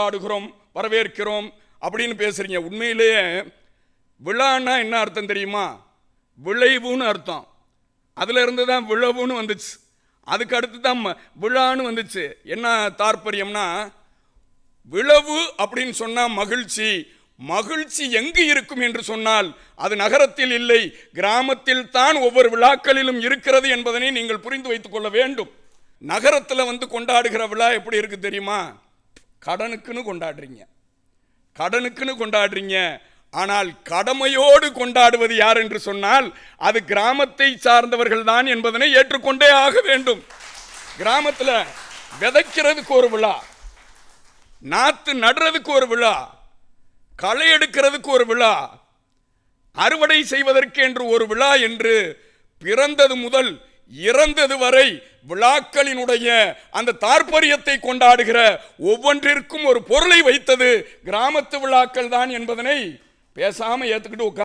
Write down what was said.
ஆடுகிறோம் வரவேற்கிறோம் அப்படின்னு பேசுறீங்க. உண்மையிலேயே விழான்னா என்ன அர்த்தம் தெரியுமா? விளைவுன்னு அர்த்தம். அதுல இருந்து தான் விழவுன்னு வந்துச்சு. அதுக்கு அடுத்து தான் ம- விழான்னு வந்துச்சு. என்ன தாற்பயம்னா விழவு அப்படின்னு சொன்னா மகிழ்ச்சி. மகிழ்ச்சி எங்கு இருக்கும் என்று சொன்னால் அது நகரத்தில் இல்லை. கிராமத்தில் தான் ஒவ்வொரு விழாக்களிலும் இருக்கிறது என்பதனை நீங்கள் புரிந்து வைத்துக் கொள்ள வேண்டும். நகரத்தில் வந்து கொண்டாடுகிற விழா எப்படி இருக்கு தெரியுமா? கடனுக்குன்னு கொண்டாடுறீங்க. கடனுக்குன்னு கொண்டாடுறீங்க. ஆனால் கடமையோடு கொண்டாடுவது யார் என்று சொன்னால் அது கிராமத்தை சார்ந்தவர்கள் தான் என்பதனை ஏற்றுக்கொண்டே ஆக வேண்டும். கிராமத்தில் விதைக்கிறதுக்கு ஒரு விழா நாற்று நடுறதுக்கு ஒரு விழா களை எடுக்கிறதுக்கு ஒரு விழா அறுவடை செய்வதற்கு என்று ஒரு விழா என்று பிறந்தது முதல் இறந்தது வரை விழாக்களினுடைய அந்த தாற்பரியத்தை கொண்டாடுகிற ஒவ்வொன்றிற்கும் ஒரு பொருளை வைத்தது. கிராமத்து விழாக்கள் தான் என்பதனை பேசாமல் ஏற்றுக்கிட்டு உட்கார்